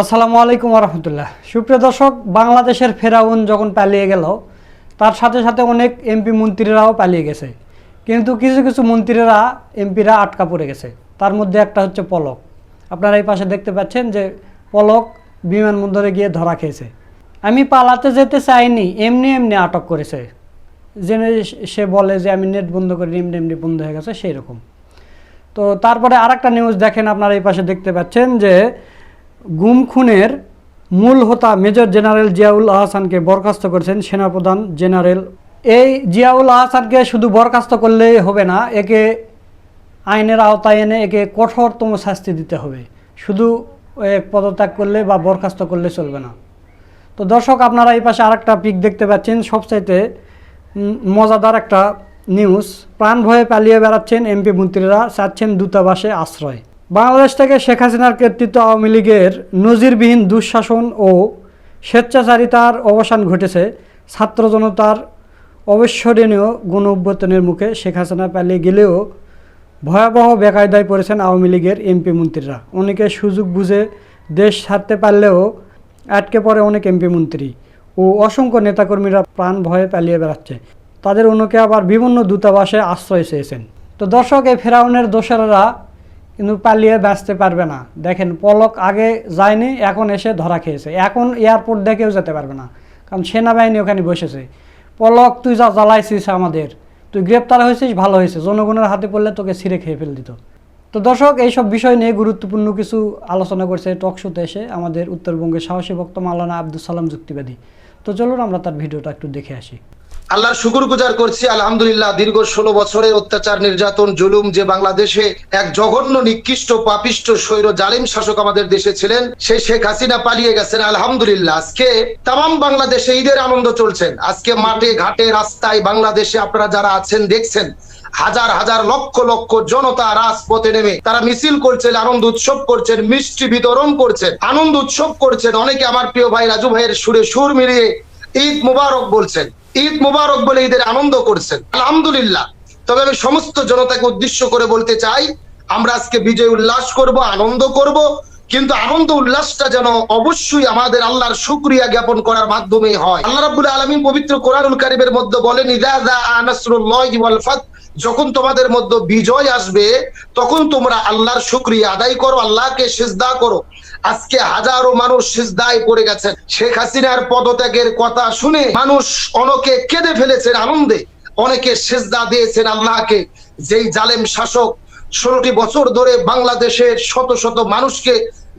আসসালামু আলাইকুম রহমতুল্লাহ সুপ্রিয় দর্শক, বাংলাদেশের ফেরাউন যখন পালিয়ে গেল, তার সাথে সাথে অনেক এমপি মন্ত্রীরাও পালিয়ে গেছে। কিন্তু কিছু কিছু মন্ত্রীরা, এমপিরা আটকা পড়ে গেছে। তার মধ্যে একটা হচ্ছে পলক। আপনারা এই পাশে দেখতে পাচ্ছেন যে পলক বিমানবন্দরে গিয়ে ধরা খেয়েছে। আমি পালাতে যেতে চাইনি, এমনি এমনি আটক করেছে। জেনে সে বলে যে আমি নেট বন্ধ করি এমনি এমনি বন্ধ হয়ে গেছে সেই রকম তো তারপরে আরেকটা নিউজ দেখেন, আপনারা এই পাশে দেখতে পাচ্ছেন যে গুম খুনের মূল হোতা মেজর জেনারেল জিয়াউল আহসানকে বরখাস্ত করেছেন সেনাপ্রধান জেনারেল। এই জিয়াউল আহসানকে শুধু বরখাস্ত করলেই হবে না, একে আইনের আওতায় এনে একে কঠোরতম শাস্তি দিতে হবে। শুধু পদত্যাগ করলে বা বরখাস্ত করলে চলবে না। তো দর্শক, আপনারা এই পাশে আরেকটা পিক দেখতে পাচ্ছেন, সবচাইতে মজাদার একটা নিউজ। প্রাণ ভয়ে পালিয়ে বেড়াচ্ছেন এমপি মন্ত্রীরা, চাচ্ছেন দূতাবাসে আশ্রয়। বাংলাদেশ থেকে শেখ হাসিনার কর্তৃত্ব আওয়ামী লীগের নজিরবিহীন দুঃশাসন ও স্বেচ্ছাচারিতার অবসান ঘটেছে। ছাত্র জনতার অবিস্মরণীয় গণ অভ্যর্থনের মুখে শেখ হাসিনা পালিয়ে গেলেও ভয়াবহ বেকায়দায় পড়েছেন আওয়ামী লীগের এমপি মন্ত্রীরা। অনেকে সুযোগ বুঝে দেশ ছাড়তে পারলেও আটকে পড়ে অনেক এমপি মন্ত্রী ও অসংখ্য নেতাকর্মীরা প্রাণ ভয়ে পালিয়ে বেড়াচ্ছে। তাদের অনেকে আবার বিভিন্ন দূতাবাসে আশ্রয় চেয়েছেন। তো দর্শক, এই ফেরাউনের দোসরেরা কিন্তু পালিয়ে বাঁচতে পারবে না। দেখেন, পলক আগে যায়নি, এখন এসে ধরা খেয়েছে। এখন এয়ারপোর্ট দেখেও যেতে পারবে না, কারণ সেনাবাহিনী ওখানে বসেছে। পলক, তুই যা জ্বালাইছিস আমাদের, তুই গ্রেপ্তার হয়েছিস, ভালো হয়েছে। জনগণের হাতে পড়লে তোকে ছিঁড়ে খেয়ে ফেল দিত। তো দর্শক, এইসব বিষয় নিয়ে গুরুত্বপূর্ণ কিছু আলোচনা করছে টক শোতে এসে আমাদের উত্তরবঙ্গের সাহসী ভক্ত মাওলানা আব্দুল সালাম যুক্তিবাদী। তো চলুন আমরা তার ভিডিওটা একটু দেখে আসি। আল্লাহর শুকুর গুজার করছি, আলহামদুলিল্লাহ, দীর্ঘ ষোলো বছরের অত্যাচার, নির্যাতন, জুলুম, যে বাংলাদেশে এক জঘন্য, নিকৃষ্ট, পাপিষ্ট, স্বৈর, জালিম শাসক আমাদের দেশে ছিলেন সেই শেখ হাসিনা পালিয়ে গেছেন, আলহামদুলিল্লাহ। আজকে তাম বাংলাদেশে ঈদের আনন্দ চলছেন আজকে মাঠে, ঘাটে, রাস্তায় বাংলাদেশে আপনারা যারা আছেন, দেখছেন, হাজার হাজার, লক্ষ লক্ষ জনতা রাজপথে নেমে তারা মিছিল করছেন, আনন্দ উৎসব করছেন, মিষ্টি বিতরণ করছেন, আনন্দ উৎসব করছেন। অনেকে আমার প্রিয় ভাই রাজু ভাইয়ের সুরে সুর মিলিয়ে ঈদ মুবারক বলছেন। ঈদ মুবারক বলে ঈদের আনন্দ করছেন। আলহামদুলিল্লাহ। তবে আমি সমস্ত জনতাকে উদ্দেশ্য করে বলতে চাই, আমরা আজকে বিজয় উল্লাস করব, আনন্দ করব, কিন্তু আনন্দ উল্লাসটা যেন অবশ্যই আমাদের আল্লাহর শুকরিয়া জ্ঞাপন করার মাধ্যমে হয়। আল্লাহ রাব্বুল আলামিন পবিত্র কোরআনুল কারীমের মধ্যে বলেন যখন তোমাদের মধ্যে বিজয় আসবে, তখন তোমরা আল্লাহর শুক্রিয়া আদায় করো, আল্লাহকে সিজদা করো। আজকে হাজারো মানুষ সিজদায় পড়ে গেছেন শেখ হাসিনার পদত্যাগের কথা শুনে মানুষ অনেকে কেঁদে ফেলেছেন আনন্দে। অনেকে সেজদা দিয়েছেন আল্লাহকে। যেই জালেম শাসক ষোলোটি বছর ধরে বাংলাদেশের শত শত মানুষকে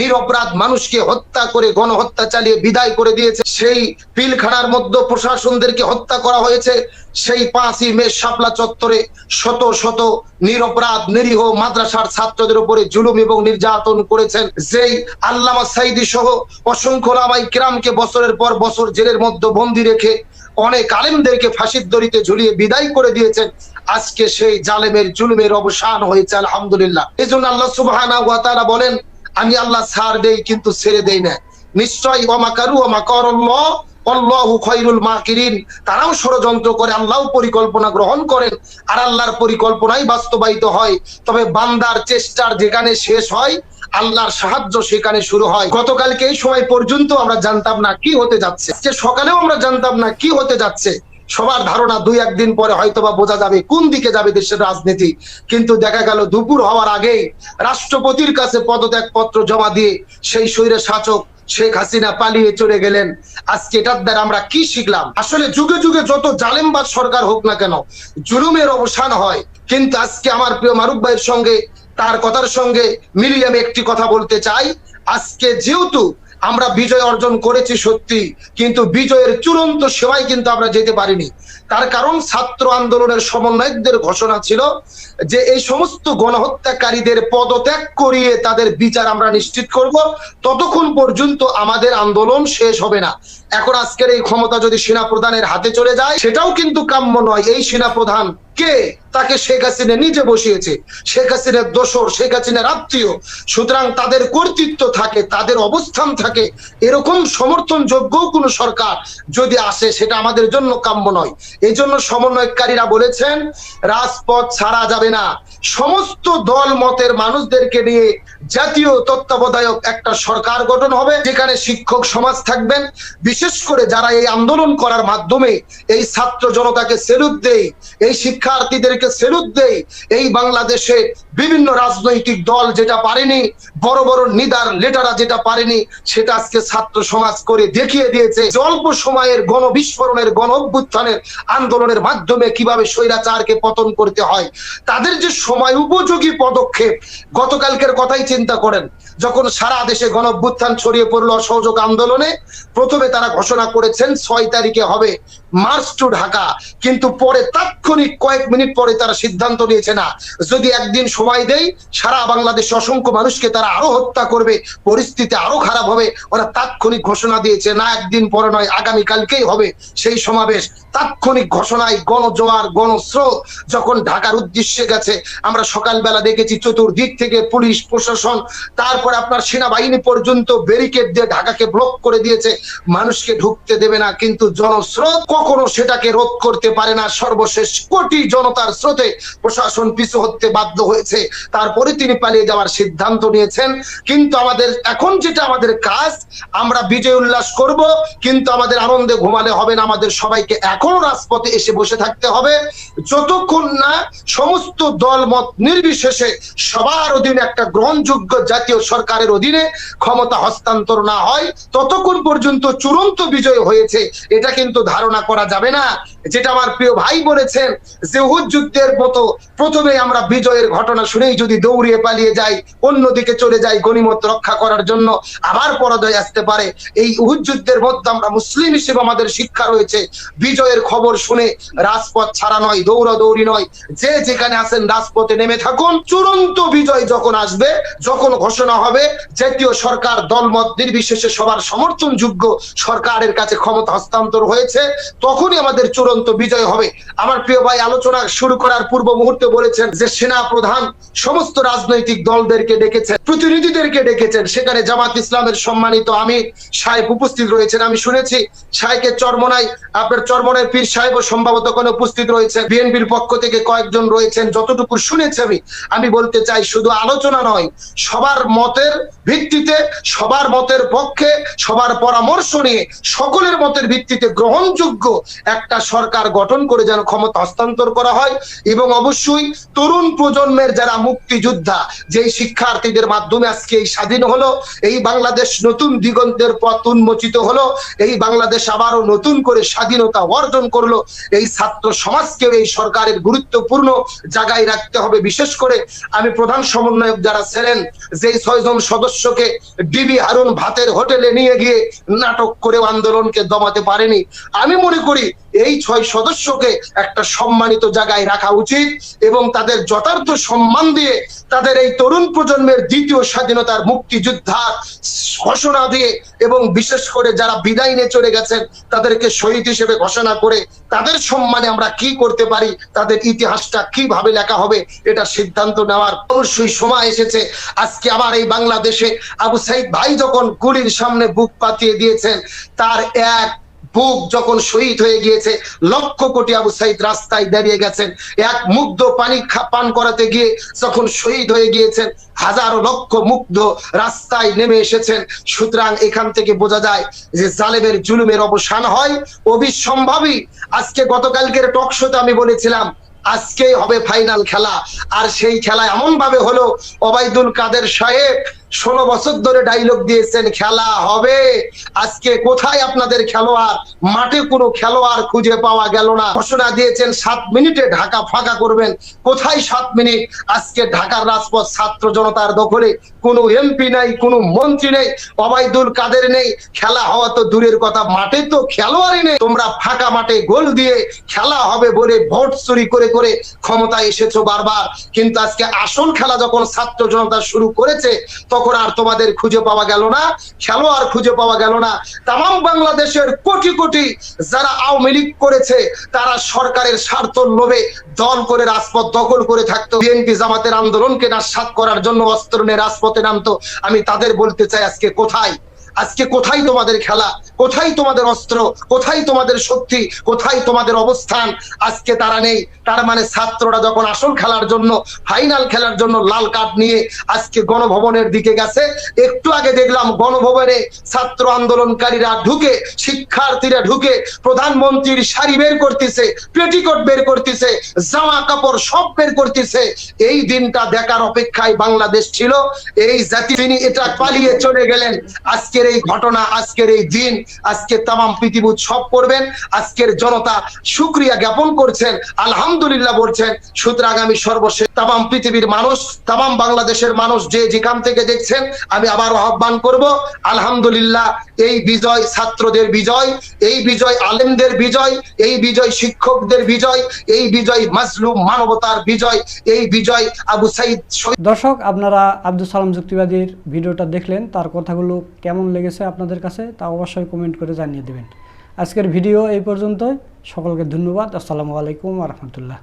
নিরপরাধ মানুষকে হত্যা করে, গণহত্যা চালিয়ে বিদায় করে দিয়েছে। সেই পিলখানার মধ্যে প্রশাসনদেরকে হত্যা করা হয়েছে। সেই পাঁচই মে শাপলা চত্বরে শত শত নিরপরাধ, নিরীহ মাদ্রাসার ছাত্রদের উপরে জুলুম এবং নির্যাতন করেছেন। যেই আল্লামা সাইদি সহ অসংখ্য লামাই কিরামকে বছরের পর বছর জেলের মধ্যে বন্দি রেখে অনেক আলেমদেরকে ফাঁসির দড়িতে ঝুলিয়ে বিদায় করে দিয়েছেন, আজকে সেই জালেমের জুলুমের অবসান হয়েছে, আলহামদুলিল্লাহ। এই জন্য আল্লাহ তাআলা বলেন আমি আল্লাহ ছাড় দেই, কিন্তু ছেড়ে দেই না। নিশ্চয় ওমাকারু ওমাকারাল্লাহ আল্লাহু খায়রুল মাকিরিন। তারাও ষড়যন্ত্র করে আল্লাহ পরিকল্পনা গ্রহণ করেন, আর আল্লাহর পরিকল্পনাই বাস্তবায়িত হয়। তবে বান্দার চেষ্টার যেখানে শেষ হয়, আল্লাহর সাহায্য সেখানে শুরু হয়। গতকালকে এই সময় পর্যন্ত আমরা জানতাম না কি হতে যাচ্ছে। সকালেও আমরা জানতাম না কি হতে যাচ্ছে। সবার ধারণা দুই একদিন পরে হয়তোবা বোঝা যাবে কোন দিকে যাবে দেশের রাজনীতি। কিন্তু দেখা গেল দুপুর হওয়ার আগেই রাষ্ট্রপতির কাছে পদত্যাগ পত্র জমা দিয়ে সেই শৈরে শাসক শেখ হাসিনা পালিয়ে চলে গেলেন। আজকে এটার দ্বারা আমরা কি শিখলাম? আসলে যুগে যুগে যত জালেমবাদ সরকার হোক না কেন, জুলুমের অবসান হয়। কিন্তু আজকে আমার প্রিয় মারুফ ভাইয়ের সঙ্গে, তার কথার সঙ্গে মিলিয়ে আমি একটি কথা বলতে চাই। আজকে যেহেতু আমরা বিজয় অর্জন করেছি সত্যি কিন্তু বিজয়ের চূড়ান্ত সেবায় কিন্তু আমরা যেতে পারিনি। তার কারণ ছাত্র আন্দোলনের সমন্বয়কদের ঘোষণা ছিল যে এই সমস্ত গণহত্যাকারীদের পদত্যাগ করিয়ে তাদের বিচার আমরা নিশ্চিত করব। ততক্ষণ পর্যন্ত আমাদের আন্দোলন শেষ হবে না। এখন আজকের এই ক্ষমতা যদি সেনা প্রধানের হাতে চলে যায়, সেটাও কিন্তু কাম্য নয়। এই সেনা প্রধান কে? তাকে শেখ হাসিনা নিজে বসিয়েছে। শেখ হাসিনার দোসর শেখ হাসিনার আত্মীয়। সুতরাং তাদের কর্তৃত্ব থাকে, তাদের অবস্থান থাকে। এরকম সমর্থনযোগ্য কোন সরকার যদি আসে, সেটা আমাদের জন্য কাম্য নয়। এই জন্য সমন্বয়কারীরা বলেছেন রাজপথ ছাড়া যাবে না। সমস্ত দল মতের মানুষদেরকে নিয়ে জাতীয় তত্ত্বাবধায়ক একটা সরকার গঠন হবে, যেখানে শিক্ষক সমাজ থাকবেন। বিশেষ করে যারা এই আন্দোলন করার মাধ্যমে এই ছাত্র জনতাকে সেলুট দেয়, এই শিক্ষার্থীদেরকে সেলুট দেয়, এই বাংলাদেশে বিভিন্ন রাজনৈতিক দল যেটা পারেনি, বড় বড় নিদার লেটারা যেটা পারেনি, সেটা আজকে ছাত্র সমাজ করে দেখিয়ে দিয়েছে। অল্প সময়ের গণ বিস্ফোরণের, গণ অভ্যুত্থানের আন্দোলনের মাধ্যমে কীভাবে স্বৈরাচারকে পতন করতে হয়, তাদের যে সময় উপযোগী পদক্ষেপ, গতকালকের কথাই চিন্তা করেন। যখন সারা দেশে গণ অভ্যুত্থান ছড়িয়ে পড়ল অসহযোগ আন্দোলনে, প্রথমে তারা ঘোষণা করেছেন ছয় তারিখে হবে মার্চ টু ঢাকা। কিন্তু পরে তাৎক্ষণিক কয়েক মিনিট পরে তারা সিদ্ধান্ত নিয়েছে না। যদি একদিন সময় দেয় সারা বাংলাদেশ অসংখ্য মানুষকে তারা আরও হত্যা করবে, পরিস্থিতি আরও খারাপ হবে। ওরা তাৎক্ষণিক ঘোষণা দিয়েছে, না একদিন পরে নয়, আগামী কালকেই হবে সেই সমাবেশ। তাৎক্ষণিক ঘোষণায় গণজোয়ার, গণস্রোত যখন ঢাকার উদ্দেশ্যে গেছে, আমরা সকালবেলা দেখেছি চতুর্দিক থেকে পুলিশ, প্রশাসন, তারপর আপনার সেনাবাহিনী পর্যন্ত ব্যারিকেড দিয়ে ঢাকাকে ব্লক করে দিয়েছে। মানুষকে ঢুকতে দেবে না, কিন্তু জনস্রোত কখনো সেটাকে রোধ করতে পারে না। সর্বশেষ কোটি জনতার স্রোতে প্রশাসন পিছু হতে বাধ্য হয়েছে। তারপরে তিনি পালিয়ে যাওয়ার সিদ্ধান্ত নিয়েছেন। কিন্তু আমাদের, এখন যেটা আমাদের কাজ, আমরা বিজয় উল্লাস করব, কিন্তু আমাদের আনন্দে ঘুমালে হবে না। আমাদের সবাইকে এখনও রাজপথে এসে বসে থাকতে হবে। যতক্ষণ না সমস্ত দল মত নির্বিশেষে সবার অধীনে একটা গ্রহণযোগ্য জাতীয় সরকারের অধীনে ক্ষমতা হস্তান্তর না হয়, ততক্ষণ পর্যন্ত চূড়ান্ত বিজয় হয়েছে, এটা কিন্তু ধারণা করা যাবে না। যেটা আমার প্রিয় ভাই বলেছেন যে যুদ্ধের মতো প্রথমে আমরা বিজয়ের ঘটনা শুনেই যদি দৌড়িয়ে পালিয়ে যাই, অন্যদিকে চলে যাই গণিমত রক্ষা করার জন্য, আবার পরাজয় আসতে পারে। এই উহুদ যুদ্ধের মধ্যে আমরা মুসলিম হিসেবে আমাদের শিক্ষা রয়েছে, বিজয়ের খবর শুনে রাজপথ ছাড়া নয়, দৌড়াদৌড়ি নয়। যে যেখানে আছেন রাজপথে নেমে থাকুন, চূড়ান্ত বিজয় যখন আসবে, যখন ঘোষণা হবে। জাতীয় সরকার দলমত নির্বিশেষে সবার সমর্থনযোগ্য সরকারের কাছে ক্ষমতা হস্তান্তর হয়েছে। তখনই আমাদের চূড়ান্ত বিজয় হবে। আমার প্রিয় ভাই, আলোচনা শুরু করার পূর্ব মুহূর্তে বলেছেন যে সেনা প্রধান সমস্ত রাজনৈতিক দলদেরকে ডেকেছেন, প্রতিনিধিদেরকে ডেকেছেন। সেখানে জামাত ইসলামের সম্মানিত আমি সাহেব উপস্থিত রয়েছেন। আমি শুনেছি সাহেবের চরমনাই, আপনার চরমনায় পীর সাহেবও সম্ভবত কোনো উপস্থিত রয়েছে বিএনপির পক্ষ থেকে কয়েকজন রয়েছেন। যতটুকু শুনেছি আমি আমি বলতে চাই শুধু আলোচনা নয়, সবার মতের ভিত্তিতে, সবার মতের পক্ষে, সবার পরামর্শ নিয়ে সকলের মতের ভিত্তিতে গ্রহণযোগ্য একটা সরকার গঠন করে যেন ক্ষমতা হস্তান্তর করা হয় এবং অবশ্যই তরুণ প্রজন্মের যারা মুক্তিযোদ্ধা, যেই শিক্ষার্থীদের মাধ্যমে আজকে এই স্বাধীন হলো, এই বাংলাদেশ নতুন দিগন্তের পথ উন্মোচিত হলো, এই বাংলাদেশ আবারও নতুন করে স্বাধীনতা অর্জন করল, এই ছাত্র সমাজকেও এই সরকারের গুরুত্বপূর্ণ জায়গায় রাখতে হবে। বিশেষ করে আমি প্রধান সমন্বয়ক যারা ছিলেন, যেই ছয়জন সদস্যকে ডিবি হারুন ভাতের হোটেলে নিয়ে গিয়ে নাটক করে আন্দোলনকে দমাতে পারেনি। আমি মনে করি এই ছয় সদস্যকে একটা সম্মানিত জায়গায় রাখা উচিত এবং তাদের যথার্থ সম্মান দিয়ে তাদের এই তরুণ প্রজন্মের দ্বিতীয় স্বাধীনতার মুক্তিযোদ্ধার ঘোষণা দিয়ে এবং বিশেষ করে যারা বিদায় নিয়ে চলে গেছেন, তাদেরকে শহীদ হিসেবে ঘোষণা করে তাদের সম্মানে আমরা কি করতে পারি, তাদের ইতিহাসটা কীভাবে লেখা হবে, এটা সিদ্ধান্ত নেওয়ার অবশ্যই সময় এসেছে। আজকে আবার এই বাংলাদেশে আবু সাইদ ভাই যখন গুলির সামনে বুক পাতিয়ে দিয়েছেন, তার এক বুক যখন শহীদ হয়ে গিয়েছে, লক্ষ কোটি আবু সাইদ রাস্তায় দাঁড়িয়ে গেছেন। এক মুগ্ধ পানি পান করাতে গিয়ে যখন শহীদ হয়ে গিয়েছেন, হাজারো লক্ষ মুগ্ধ রাস্তায় নেমে এসেছেন। সুতরাং এখান থেকে বোঝা যায় যে জালেমের জুলুমের অবসান হয়। অবিসম্ভাবী আজকে গতকালকের টক শোতে আমি বলেছিলাম, আজকেই হবে ফাইনাল খেলা। আর সেই খেলা এমন ভাবে হলো, ওবায়দুল কাদের সাহেব ষোলো বছর ধরে ডায়লগ দিয়েছেন, খেলা হবে। আজকে কোথায় আপনাদের খেলোয়াড়? মাঠে কোনো খেলোয়াড় খুঁজে পাওয়া গেল না। ঘোষণা দিয়েছেন, সাত মিনিটে ঢাকা ফাঁকা করবেন। কোথায় সাত মিনিট? আজকে ঢাকার রাজপথ ছাত্র জনতার দখলে। কোনো এমপি নাই, কোনো মন্ত্রী নেই ওবায়দুল কাদের নেই। খেলা হওয়া তো দূরের কথা, মাঠে তো খেলোয়াড়ই নেই। তোমরা ফাঁকা মাঠে গোল দিয়ে খেলা হবে বলে ভোট চুরি করে করে ক্ষমতায় এসেছ বারবার। কিন্তু আজকে আসল খেলা যখন ছাত্র জনতা শুরু করেছে তখন আর তোমাদের খুঁজে পাওয়া গেল না, খেলোয়াড় খুঁজে পাওয়া গেল না। তাম বাংলাদেশের কোটি কোটি যারা আওয়ামী লীগ করেছে, তারা সরকারের স্বার্থ লোভে দল করে রাজপথ দখল করে থাকতো। বিএনপি জামাতের আন্দোলনকে নাশাত করার জন্য অস্ত্র নিয়ে রাজপথে নামতো। আমি তাদের বলতে চাই, আজকে কোথায়? আজকে কোথায় তোমাদের খেলা? কোথায় তোমাদের অস্ত্র? কোথায় তোমাদের শক্তি? কোথায় তোমাদের অবস্থান? আজকে তারা নেই। তার মানে ছাত্ররা যখন আসল খেলার জন্য ফাইনাল খেলার জন্য লাল কার্ড নিয়ে আজকে গণভবনের দিকে গেছে, একটু আগে দেখলাম গণভবনে ছাত্র আন্দোলনকারীরা ঢুকে, শিক্ষার্থীরা ঢুকে, প্রধানমন্ত্রীর শাড়ি বের করতেছে, পেটিকোট বের করতেছে, জামা কাপড় সব বের করতেছে। এই দিনটা দেখার অপেক্ষায় বাংলাদেশ ছিল। এই জাতি তিনি এটা পালিয়ে চলে গেলেন, আজকের এই ঘটনা, আজকের এই দিন আজকে তামাম পৃথিবী উৎসব করবেন আজকের জনতা সুক্রিয়া জ্ঞাপন করছেন, আলহামদুলিল্লাহ বলছেন, সুতরাং আমি সর্বশেষ তামাম পৃথিবীর মানুষ, তামাম বাংলাদেশের মানুষ যে যেখান থেকে দেখছেন, আমি আবার আহ্বান করব, আলহামদুলিল্লাহ, এই বিজয় ছাত্রদের বিজয়, এই বিজয় আলেমদের বিজয়, এই বিজয় শিক্ষকদের বিজয়, এই বিজয় মাজলুম মানবতার বিজয়, এই বিজয় আবু সাইদ দর্শক, আপনারা আব্দুল সালাম যুক্তিবাদীর ভিডিওটা দেখলেন, তার কথাগুলো কেমন লেগেছে আপনাদের কাছে তা অবশ্যই কমেন্ট করে জানিয়ে দেবেন। আজকের ভিডিও এই পর্যন্তই। সকলকে ধন্যবাদ। আসসালামু আলাইকুম রহমতুল্লাহ।